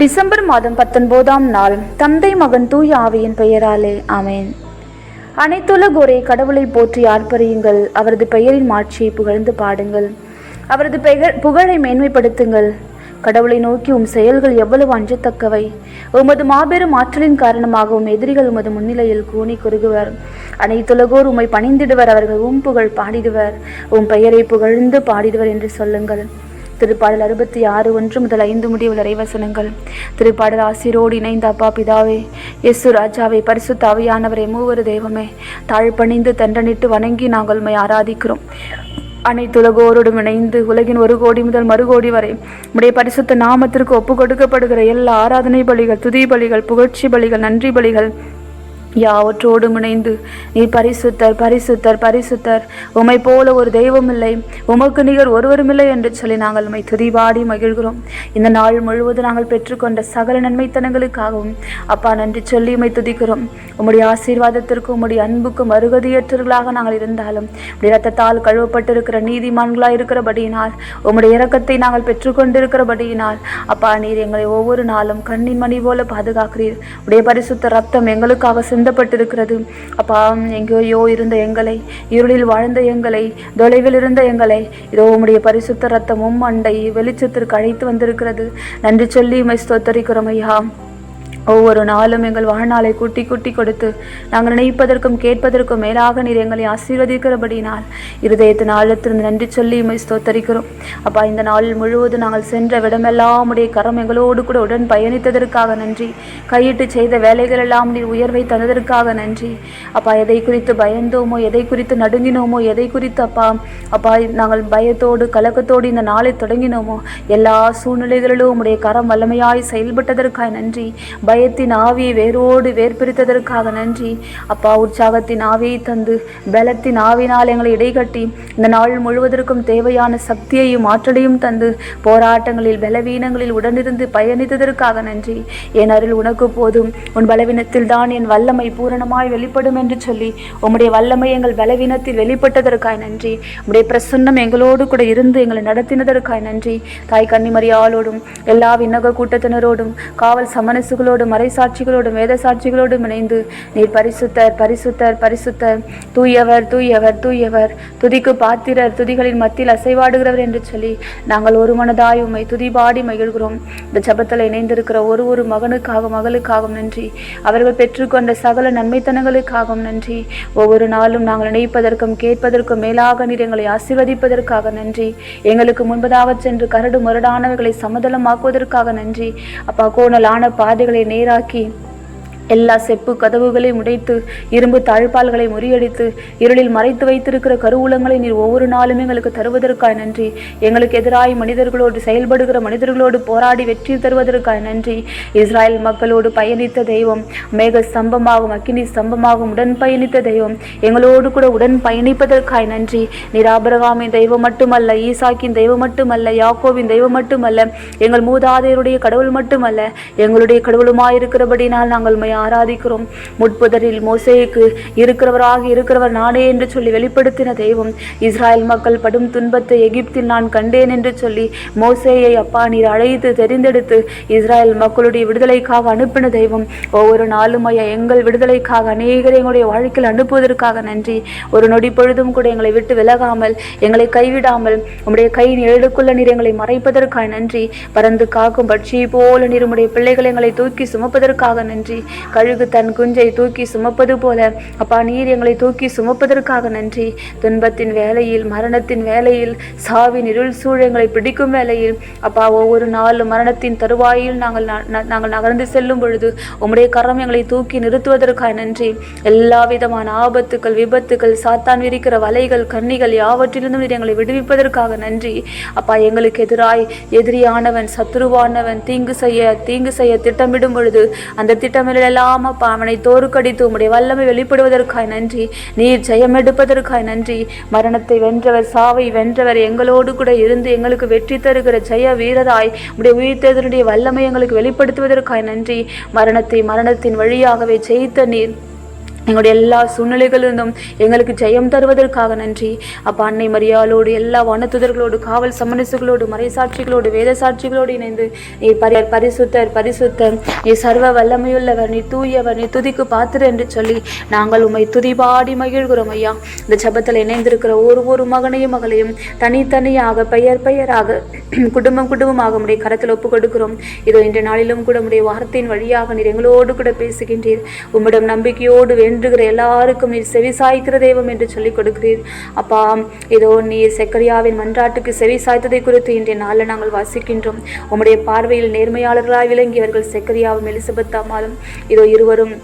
December மாதம் பத்தொன்பதாம் நாள் தந்தை மகன் தூய ஆவியின் பெயராலே ஆமேன். அனைத்துலகோரே கடவுளை போற்றி ஆர்ப்பரியுங்கள். அவரது பெயரின் மாட்சியை புகழ்ந்து பாடுங்கள். அவரது பெயர் புகழை மேன்மைப்படுத்துங்கள். கடவுளை நோக்கி உம் செயல்கள் எவ்வளவு அஞ்சத்தக்கவை. உமது மாபெரும் ஆற்றலின் காரணமாக உம் எதிரிகள் உமது முன்னிலையில் கூனி குறுகுவர். அனைத்துலகோர் உம்மை பணிந்திடுவர் அவர்கள் உம் புகழ் பாடிடுவர். உம் பெயரை புகழ்ந்து பாடிடுவர் என்று சொல்லுங்கள். திருப்பாடல் அறுபத்தி ஆறு ஒன்று முதல் ஐந்து முடிவு இறைவசனங்கள் திருப்பாடல் ஆசிரோடு இணைந்த அப்பா பிதாவே எஸ்ஸு ராஜாவை பரிசு ஆவியானவரை மூவரு தெய்வமே தாழ்பணிந்து தண்டனிட்டு வணங்கி நாங்கள் உண்மை ஆராதிக்கிறோம். அனைத்துலகோரோடும் இணைந்து உலகின் ஒரு கோடி முதல் மறுகோடி வரை உடைய பரிசுத்த நாமத்திற்கு ஒப்பு கொடுக்கப்படுகிற எல்லா ஆராதனை பலிகள் துதி பலிகள் புகழ்ச்சி பலிகள் நன்றி பலிகள் யாவற்றோடும் இணைந்து. நீ பரிசுத்தர் பரிசுத்தர் பரிசுத்தர். உமை போல ஒரு தெய்வம் இல்லை. உமக்கு நிகர் ஒருவருமில்லை என்று சொல்லி நாங்கள் உமை துதிபாடி மகிழ்கிறோம். இந்த நாள் முழுவதும் நாங்கள் பெற்றுக்கொண்ட சகல நன்மைத்தனங்களுக்காகவும் அப்பா நன்றி சொல்லி உமை துதிக்கிறோம். உம்முடைய ஆசீர்வாதத்திற்கும் உம்முடைய அன்புக்கும் அருகதையற்றவர்களாக நாங்கள் இருந்தாலும் உடைய ரத்தத்தால் கழுவப்பட்டிருக்கிற நீதிமான்களாக இருக்கிறபடியினால் உம்முடைய இரக்கத்தை நாங்கள் பெற்றுக்கொண்டிருக்கிறபடியினால் அப்பா நீர் எங்களை ஒவ்வொரு நாளும் கண்ணின் மணி போல பாதுகாக்கிறீர். உடைய பரிசுத்த ரத்தம் எங்களுக்காக பந்தப்பட்டிருக்கிறது அப்பா எங்கேயோ இருந்த எங்களை இருளில் வாழ்ந்த எங்களை தொலைவில் இருந்த எங்களை இதோ உம்முடைய பரிசுத்த ரத்தமும் அண்டை வெளிச்சத்திற்கு அழைத்து வந்திருக்கிறது. நன்றி சொல்லி மை ஸ்தோத்தரிக்கிறோம் ஐயா. ஒவ்வொரு நாளும் எங்கள் வாழ்நாளை குட்டி குட்டி கொடுத்து நாங்கள் நினைப்பதற்கும் கேட்பதற்கும் மேலாக நீர் எங்களை ஆசீர்வதிக்கிறபடினால் இருதயத்தின் ஆழத்திலிருந்து நன்றி சொல்லி உம்மை ஸ்தோத்தரிக்கிறோம். அப்பா இந்த நாள் முழுவதும் நாங்கள் சென்ற விடமெல்லாம் உடைய கரம் எங்களோடு கூட உடன் பயணித்ததற்காக நன்றி. கையிட்டு செய்த வேலைகள் எல்லாம் நீர் உயர்வை தந்ததற்காக நன்றி. அப்பா எதை குறித்து பயந்தோமோ எதை குறித்து நடுங்கினோமோ எதை குறித்து அப்பா அப்பா நாங்கள் பயத்தோடு கலக்கத்தோடு இந்த நாளை தொடங்கினோமோ எல்லா சூழ்நிலைகளிலும் உடைய கரம் வல்லமையாய் செயல்பட்டதற்காக நன்றி. பயத்தின் ஆவியை வேரோடு வேர்பிரித்ததற்காக நன்றி. அப்பா உற்சாகத்தின் ஆவியை தந்து பலத்தின் ஆவினால் எங்களை இடைகட்டி இந்த நாள் முழுவதற்கும் தேவையான சக்தியையும் ஆற்றலையும் தந்து போராட்டங்களில் பலவீனங்களில் உடனிருந்து பயணித்ததற்காக நன்றி. என் அருள் உனக்கு போதும். உன் பலவீனத்தில் தான் என் வல்லமை பூரணமாய் வெளிப்படும் என்று சொல்லி உம்முடைய வல்லமை எங்கள் பலவீனத்தில் வெளிப்பட்டதற்காய் நன்றி. உம்முடைய பிரசன்னம் எங்களோடு கூட இருந்து எங்களை நடத்தினதற்காய் நன்றி. தாய் கன்னிமரியாளோடும் எல்லா விண்ணக கூட்டத்தினரோடும் காவல் சமனசுகளோடும் மறைசாட்சிகளோடும் வேத சாட்சிகளோடும் இணைந்து நீர் பரிசுத்தர் பரிசுத்தர் பரிசுத்தர் தூயவர் தூயவர் தூயவர் துதிக்கு பாத்திரர் துதிகளின் மத்தியில் அசைவாடுகிறவர் என்று சொல்லி நாங்கள் ஒரு மனதாய் உம்மை துதிபாடி மகிழ்கிறோம். இந்த ஜபத்தில் இணைந்திருக்கிற ஒரு ஒரு மகனுக்காக மகளுக்காகவும் நன்றி. அவர்கள் பெற்றுக்கொண்ட சகல நன்மைத்தனங்களுக்காகவும் நன்றி. ஒவ்வொரு நாளும் நாங்கள் நினைப்பதற்கும் கேட்பதற்கும் மேலாக நீர் எங்களை ஆசீர்வதிப்பதற்காக நன்றி. எங்களுக்கு முன்பதாக சென்று கரடு முரடானவர்களை சமதளமாக்குவதற்காக நன்றி. அப்பா கோணலான பாதைகளை maneira que எல்லா செப்பு கதவுகளையும் உடைத்து இரும்பு தாழ்பால்களை முறியடித்து இருளில் மறைத்து வைத்திருக்கிற கருவூலங்களை நீர் ஒவ்வொரு நாளும் எங்களுக்கு தருவதற்காக நன்றி. எங்களுக்கு எதிராய் மனிதர்களோடு செயல்படுகிற மனிதர்களோடு போராடி வெற்றி தருவதற்காக நன்றி. இஸ்ராயல் மக்களோடு பயணித்த தெய்வம் மேக ஸ்தம்பமாகும் அக்கினி ஸ்தம்பமாகும் உடன் பயணித்த தெய்வம் எங்களோடு கூட உடன் பயணிப்பதற்காக நன்றி. நீர் தெய்வம் மட்டுமல்ல ஈசாக்கின் தெய்வம் மட்டுமல்ல யாக்கோவின் தெய்வம் மட்டுமல்ல எங்கள் மூதாதையருடைய கடவுள் மட்டுமல்ல எங்களுடைய கடவுளுமாயிருக்கிறபடினால் நாங்கள் ஆராதிக்கிறோம். முட்புதரில் மோசேக்கு இருக்கிறவராக இருக்கிறவர் நானே என்று சொல்லி வெளிப்படுத்தின தெய்வம். இஸ்ராயல் மக்கள் படும் துன்பத்தை எகிப்தில் நான் கண்டேன் என்று சொல்லி மோசேயை அப்பா நீர் அழைத்து தெரிந்தெடுத்து இஸ்ராயல் மக்களுடைய விடுதலைக்காக அனுப்பின தெய்வம். ஒவ்வொரு நாளும் ஐயா எங்கள் விடுதலைக்காக அநேகரை எங்களுடைய வாழ்க்கையில் அனுப்புவதற்காக நன்றி. ஒரு நொடி பொழுதும் கூட எங்களை விட்டு விலகாமல் எங்களை கைவிடாமல் உம்முடைய கை நிழலுக்குள்ள நீர் எங்களை மறைப்பதற்காக நன்றி. பறந்து காக்கும் பட்சியை போல நீர் உம்முடைய பிள்ளைகளை எங்களை தூக்கி சுமப்பதற்காக நன்றி. கழுகு தன் குஞ்சை தூக்கி சுமப்பது போல. அப்பா நீர் எங்களை தூக்கி சுமப்பதற்காக நன்றி. துன்பத்தின் வேலையில் மரணத்தின் வேலையில் சாவின் இருள் சூழங்களை பிடிக்கும் வேலையில் அப்பா ஒவ்வொரு நாளும் மரணத்தின் தருவாயில் நாங்கள் நாங்கள் நகர்ந்து செல்லும் பொழுது உம்முடைய கரம் எங்களை தூக்கி நிறுத்துவதற்காக நன்றி. எல்லா விதமான ஆபத்துக்கள் விபத்துக்கள் சாத்தான் விரிக்கிற வலைகள் கண்ணிகள் யாவற்றிலிருந்தும் நீர் எங்களை விடுவிப்பதற்காக நன்றி. அப்பா எங்களுக்கு எதிராய் எதிரியானவன் சத்துருவானவன் தீங்கு செய்ய தீங்கு செய்ய திட்டமிடும் பொழுது அந்த எல்லாம் அப்பா அவனை தோறுக்கடித்து உம்முடைய வல்லமை வெளிப்படுவதற்காய் நன்றி நீர் ஜெயம் எடுப்பதற்காய் நன்றி. மரணத்தை வென்றவர் சாவை வென்றவர் எங்களோடு கூட இருந்து எங்களுக்கு வெற்றி தருகிற ஜெய வீரராய் உடைய உயிர்த்தெழுதலுடைய வல்லமை எங்களுக்கு வெளிப்படுத்துவதற்காய் நன்றி. மரணத்தை மரணத்தின் வழியாகவே ஜெயித்த நீர் எங்களுடைய எல்லா சூழ்நிலைகளிலிருந்தும் எங்களுக்கு ஜெயம் தருவதற்காக நன்றி. அப்பா அன்னை மரியாளோடு எல்லா வனத்துதர்களோடு காவல் சமரசுகளோடு மறைசாட்சிகளோடு வேத சாட்சிகளோடு இணைந்து நீ பரி பரிசுத்தர் பரிசுத்தர் நீ சர்வ வல்லமையுள்ளவர் நீ தூயவர் நீ துதிக்கு பாத்திர என்று சொல்லி நாங்கள் உம்மை துதிபாடி மகிழ்கிறோம் ஐயா. இந்த ஜெபத்தில் இணைந்திருக்கிற ஒரு ஒரு மகனையும் மகளையும் தனித்தனியாக பெயர் பெயராக குடும்பம் குடும்பமாக உடைய கரத்தில் ஒப்புக் கொடுக்கிறோம் இதோ இன்றைய நாளிலும் கூட உடைய வார்த்தையின் வழியாக நீர் எங்களோடு கூட பேசுகின்றீர். உம்மிடம் நம்பிக்கையோடு வேண்டும் வேண்டுகிற எல்லாருக்கும் நீர் செவி சாய்க்கிற தெய்வம் என்று சொல்லிக் கொடுக்கிறீர். அப்பா இதோ நீர் செக்கரியாவின் மன்றாட்டுக்கு செவி சாய்த்ததை குறித்து இன்றைய நாளில் நாங்கள் வாசிக்கின்றோம். உம்முடைய பார்வையில் நேர்மையாளர்களாய் விளங்கியவர்கள் செக்கரியாவும் எலிசபெத்தாமாலும் இதோ இருவரும்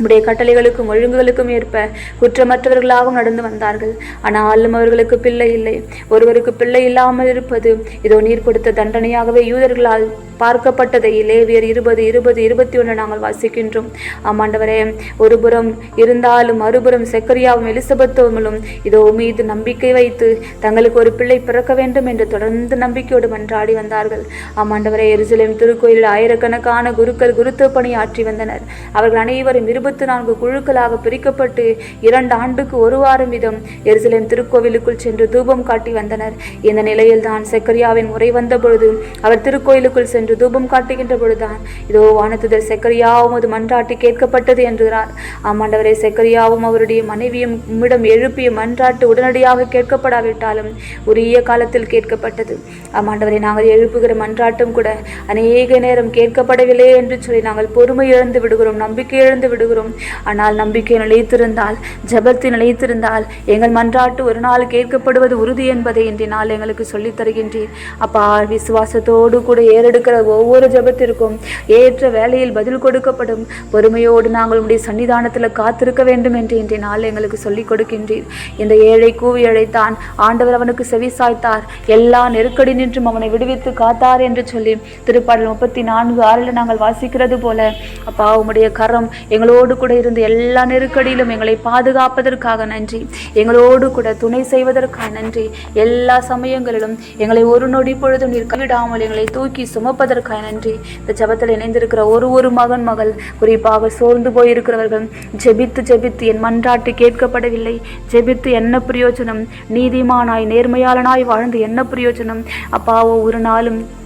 உம்முடைய கட்டளைகளுக்கும் ஒழுங்குகளுக்கும் ஏற்ப குற்றமற்றவர்களாகவும் நடந்து வந்தார்கள். ஆனாலும் அவர்களுக்கு பிள்ளை இல்லை. ஒருவருக்கு பிள்ளை இல்லாமல் இருப்பது இதோ நீர் கொடுத்த தண்டனையாகவே யூதர்களால் பார்க்கப்பட்டதை லேவியர் இருபது இருபது இருபத்தி ஒன்று நாங்கள் வாசிக்கின்றோம். ஆமாண்டவரே ஒருபுறம் இருந்தாலும் மறுபுறம் செக்கரியாவும் எலிசபெத்தோமலும் இதோ மீது நம்பிக்கை வைத்து தங்களுக்கு ஒரு பிள்ளை பிறக்க வேண்டும் என்று தொடர்ந்து நம்பிக்கையோடு மன்றாடி வந்தார்கள். ஆமாண்டவரே எருசலேம் திருக்கோயிலில் ஆயிரக்கணக்கான குருக்கள் குருத்துவ பணி ஆற்றி வந்தனர். அவர்கள் அனைவரும் இருபத்தி நான்கு குழுக்களாக பிரிக்கப்பட்டு இரண்டு ஆண்டுக்கு ஒரு வாரம் வீதம் எருசலேம் திருக்கோவிலுக்குள் சென்று தூபம் காட்டி வந்தனர். இந்த நிலையில் தான் செக்கரியாவின் முறை வந்த பொழுது அவர் திருக்கோயிலுக்குள் சென்று தூபம் காட்டுகின்ற பொழுதுதான் இதோ வானத்துதர் செக்கரியாவும் அது மன்றாட்டி கேட்கப்பட்டது என்கிறார் ஆமாண்டவரே செக்கரியாவும் அவருடைய மனைவியும் உம்மிடம் எழுப்பிய மன்றாட்டு உடனடியாக கேட்கப்படாவிட்டாலும் உரிய காலத்தில் கேட்கப்பட்டது. ஆமாண்டவரை நாங்கள் எழுப்புகிற மன்றாட்டும் கூட அநேக நேரம் கேட்கப்படவில்லை என்று சொல்லி நாங்கள் பொறுமை இழந்து விடுகிறோம் நம்பிக்கை இழந்து விடுகிறோம். ஆனால் நம்பிக்கை நிலைத்திருந்தால் ஜெபத்தில் நிலைத்திருந்தால் எங்கள் மன்றாட்டு ஒரு நாள் கேட்கப்படுவது உறுதி என்பதை இன்றைய நாள் எங்களுக்கு சொல்லித் தருகின்றேன் அப்பா விசுவாசத்தோடு கூட ஏறெடுக்கிற ஒவ்வொரு ஜபத்திற்கும் ஏற்ற வேலையில் பதில் கொடுக்கப்படும். பொறுமையோடு நாங்கள் உடைய சன்னிதானத்தில் காத்திருக்க வேண்டும் என்று இன்றைய நாள் எங்களுக்கு சொல்லிக் கொடுக்கின்றீர். இந்த ஏழை கூவி அழைத்தான் ஆண்டவர் அவனுக்கு செவி சாய்த்தார். எல்லா நெருக்கடி நின்றும் அவனை விடுவித்து காத்தார் என்று சொல்லி திருப்பாடல் முப்பத்தி நான்கு ஆறில் நாங்கள் வாசிக்கிறது போல அப்பா உம்முடைய கரம் எங்களோடு கூட இருந்து எல்லா நெருக்கடியிலும் எங்களை பாதுகாப்பதற்காக நன்றி. எங்களோடு கூட துணை செய்வதற்காக நன்றி. எல்லா சமயங்களிலும் எங்களை ஒரு நொடி பொழுதும் நீர் கைவிடாமல் எங்களை தூக்கி சுமப்பதற்காக நன்றி. இந்த ஜபத்தில் இணைந்திருக்கிற ஒரு ஒரு மகன் மகள் குறிப்பாக சோர்ந்து போயிருக்கிறவர்கள் ஜெபித்து ஜெபித்து என் மன்றாட்டு கேட்கப்படவில்லை. ஜெபித்து என்ன பிரயோஜனம்? நீதிமானாய் நேர்மையாளனாய் வாழ்ந்து என்ன பிரயோஜனம்? அப்பாவோ ஒரு நாளும்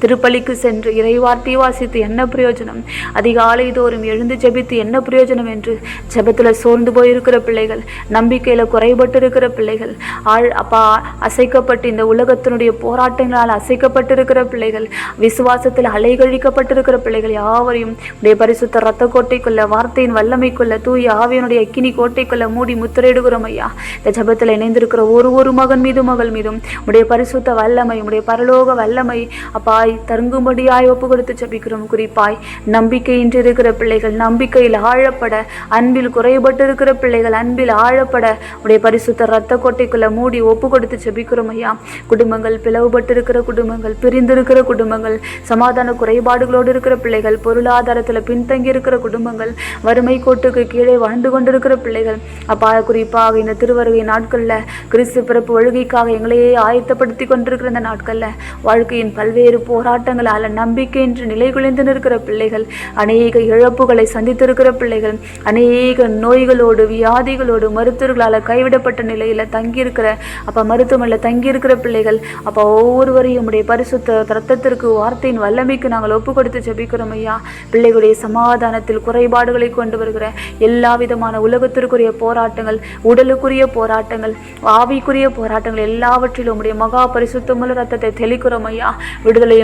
திருப்பலிக்கு சென்று இறைவார்த்தை வாசித்து என்ன பிரயோஜனம்? அதிகாலை தோறும் எழுந்து ஜெபித்து என்ன பிரயோஜனம் என்று? ஜெபத்தில் சோர்ந்து போயிருக்கிற பிள்ளைகள் நம்பிக்கையில் குறைபட்டு இருக்கிற பிள்ளைகள் ஆள் அப்பா அசைக்கப்பட்டு இந்த உலகத்தினுடைய போராட்டங்களால் அசைக்கப்பட்டிருக்கிற பிள்ளைகள் விசுவாசத்தில் அலைகழிக்கப்பட்டிருக்கிற பிள்ளைகள் யாவரையும் உடைய பரிசுத்த ரத்த கோட்டைக்குள்ள வார்த்தையின் வல்லமைக்குள்ள தூய ஆவியனுடைய அக்கினி கோட்டைக்குள்ள மூடி முத்திரையிடுகிறோம் ஐயா. இந்த ஜெபத்தில் இணைந்திருக்கிற ஒரு ஒரு மகன் மீதும் மகள் மீதும் உடைய பரிசுத்த வல்லமை உடைய பரலோக வல்லமை அப்பா அப்பாய் தருங்கும்படியாய் ஒப்பு கொடுத்து ஜபிக்கிறோம் குறிப்பாய் நம்பிக்கையின்றி இருக்கிற பிள்ளைகள் நம்பிக்கையில் ஆழப்பட அன்பில் குறைபட்டு இருக்கிற பிள்ளைகள் அன்பில் ஆழப்பட உடைய பரிசுத்த ரத்த கோட்டைக்குள்ள மூடி ஒப்பு கொடுத்து ஜபிக்கிறோம் ஐயா. குடும்பங்கள் பிளவுபட்டு இருக்கிற குடும்பங்கள் பிரிந்திருக்கிற குடும்பங்கள் சமாதான குறைபாடுகளோடு இருக்கிற பிள்ளைகள் பொருளாதாரத்தில் பின்தங்கி இருக்கிற குடும்பங்கள் வறுமை கோட்டுக்கு கீழே வாழ்ந்து கொண்டிருக்கிற பிள்ளைகள். அப்பா குறிப்பாக இந்த திருவருகை நாட்களில் கிறிஸ்து பிறப்பு ஒழுகைக்காக எங்களையே ஆயத்தப்படுத்தி கொண்டிருக்கிற இந்த நாட்களில் வாழ்க்கையின் பல்வேறு போராட்டங்களால் நம்பிக்கையின்றி நிலை குலைந்து நிற்கிற பிள்ளைகள் அநேக இழப்புகளை சந்தித்திருக்கிற பிள்ளைகள் அநேக நோய்களோடு வியாதிகளோடு மருத்துவர்களால் கைவிடப்பட்ட நிலையில் தங்கியிருக்கிற அப்போ மருத்துவமனையில் தங்கியிருக்கிற பிள்ளைகள் அப்போ ஒவ்வொருவரையும் உடைய பரிசுத்த ரத்தத்திற்கு வார்த்தையின் வல்லமைக்கு நாங்கள் ஒப்பு கொடுத்து ஜபிக்கிறோம் ஐயா. பிள்ளைகளுடைய சமாதானத்தில் குறைபாடுகளை கொண்டு வருகிற எல்லா விதமான உலகத்திற்குரிய போராட்டங்கள் உடலுக்குரிய போராட்டங்கள் ஆவிக்குரிய போராட்டங்கள் எல்லாவற்றிலும் உடைய மகா பரிசுத்தமுள்ள ரத்தத்தை தெளிக்கிறோம் ஐயா.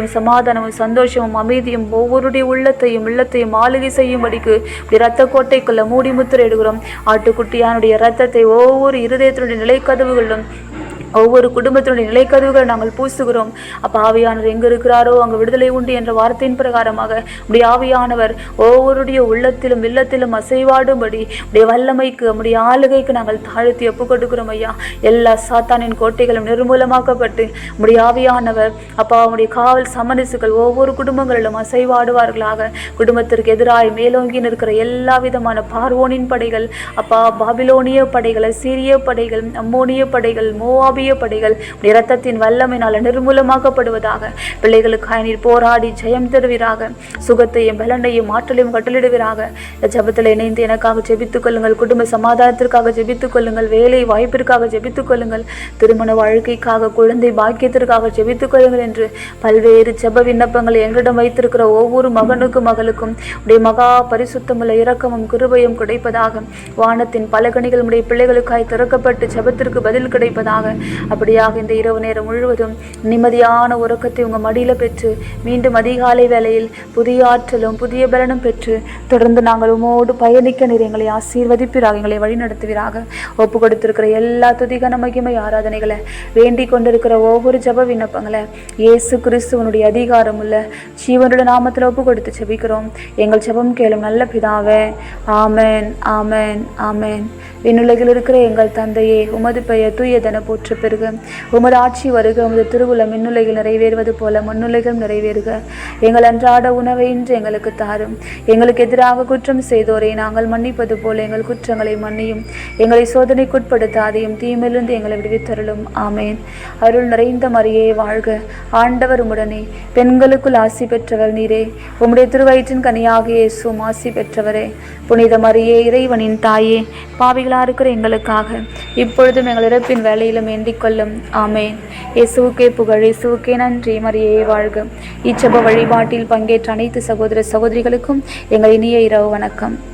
விடுதலையும் சமாதானமும் சந்தோஷமும் அமைதியும் ஒவ்வொருடைய உள்ளத்தையும் உள்ளத்தையும் ஆளுகை செய்யும்படிக்கு இப்படி ரத்த கோட்டைக்குள்ள மூடி முத்திரையிடுகிறோம். ஆட்டுக்குட்டியானுடைய ரத்தத்தை ஒவ்வொரு இருதயத்தினுடைய நிலைக்கதவுகளிலும் ஒவ்வொரு குடும்பத்தினுடைய நிலைக்கதவுகள் நாங்கள் பூசுகிறோம். அப்போ ஆவியானவர் எங்கே இருக்கிறாரோ அங்கே விடுதலை உண்டு என்ற வார்த்தையின் பிரகாரமாக உடைய ஆவியானவர் ஒவ்வொருடைய உள்ளத்திலும் இல்லத்திலும் அசைவாடும்படி உடைய வல்லமைக்கு நம்முடைய ஆளுகைக்கு நாங்கள் தாழ்த்தி ஒப்பு கொடுக்கிறோம் ஐயா. எல்லா சாத்தானின் கோட்டைகளும் நிர்மூலமாக்கப்பட்டு உடைய ஆவியானவர் அப்பா அவனுடைய காவல் சமரசுகள் ஒவ்வொரு குடும்பங்களிலும் அசைவாடுவார்களாக. குடும்பத்திற்கு எதிராய் மேலோங்கி நிற்கிற எல்லா விதமான பார்வோனின் படைகள் அப்பா பாபிலோனிய படைகள் சீரிய படைகள் அம்மோனிய படைகள் மோவாபி பாபிய படைகள் உடைய ரத்தத்தின் வல்லமையினால் நிர்மூலமாக்கப்படுவதாக. பிள்ளைகளுக்காய் நீர் போராடி ஜெயம் தருவீராக. சுகத்தையும் பலனையும் ஆற்றலையும் கட்டளிடுவீராக இந்த இணைந்து எனக்காக ஜெபித்துக் கொள்ளுங்கள். குடும்ப சமாதானத்திற்காக ஜெபித்துக் கொள்ளுங்கள். வேலை வாய்ப்பிற்காக ஜெபித்துக் கொள்ளுங்கள். திருமண வாழ்க்கைக்காக குழந்தை பாக்கியத்திற்காக ஜெபித்துக் கொள்ளுங்கள் என்று பல்வேறு ஜப விண்ணப்பங்களை எங்களிடம் வைத்திருக்கிற ஒவ்வொரு மகனுக்கும் மகளுக்கும் உடைய மகா பரிசுத்தமுள்ள இரக்கமும் கிருபையும் கிடைப்பதாக. வானத்தின் பலகணிகள் உடைய பிள்ளைகளுக்காய் திறக்கப்பட்டு ஜபத்திற்கு பதில் கிடைப்பதாக. அப்படியாக இந்த இரவு நேரம் முழுவதும் நிம்மதியான உறக்கத்தை உங்கள் மடியில பெற்று மீண்டும் அதிகாலை வேளையில் புதிய ஆற்றலும் புதிய பலனும் பெற்று தொடர்ந்து நாங்கள் உமோடு பயணிக்க நீர் எங்களை ஆசீர்வதிப்பிறாக எங்களை வழிநடத்துவீராக. ஒப்பு கொடுத்திருக்கிற எல்லா துதிகன மகிமை ஆராதனைகளை வேண்டிக் கொண்டிருக்கிற ஒவ்வொரு ஜெப விண்ணப்பங்களை இயேசு கிறிஸ்துவனுடைய அதிகாரம் உள்ள ஜீவனுடைய நாமத்தில் ஒப்பு கொடுத்து செபிக்கிறோம் எங்கள் ஜெபம் கேளும் நல்ல பிதாவே. ஆமேன் ஆமேன் ஆமேன். விண்ணுலகில் இருக்கிற எங்கள் தந்தையே உமது பெயர் தூயதன போற்று பெறுக. உமது ஆட்சி வருக உமது திருவுளம் மின்னுலகில் நிறைவேறுவது போல மண்ணுலகிலும் நிறைவேறுக. எங்கள் அன்றாட உணவை இன்று எங்களுக்கு தாரும். எங்களுக்கு எதிராக குற்றம் செய்தோரை நாங்கள் மன்னிப்பது போல எங்கள் குற்றங்களை மன்னியும். எங்களை சோதனைக்குட்படுத்தாதையும் தீமையிலிருந்து எங்களை விடுவித்தருளும். ஆமேன். அருள் நிறைந்த மறியே வாழ்க. ஆண்டவர் உடனே பெண்களுக்குள் ஆசி பெற்றவர் நீரே. உம்முடைய திருவயிற்றின் கனியாக சும் ஆசி பெற்றவரே. புனித மரியே இறைவனின் தாயே. பாவிகள் இருக்கிற எங்களுக்காக. இப்பொழுதும் எங்கள் இறப்பின் வேலையிலும் ஏந்திக் கொள்ளும் ஆமேன். இயேசுக்கே புகழ் இயேசுக்கே நன்றி. மரியே வாழ்க. இச்சப வழிபாட்டில் பங்கேற்ற அனைத்து சகோதர சகோதரிகளுக்கும் எங்கள் இனிய இரவு வணக்கம்.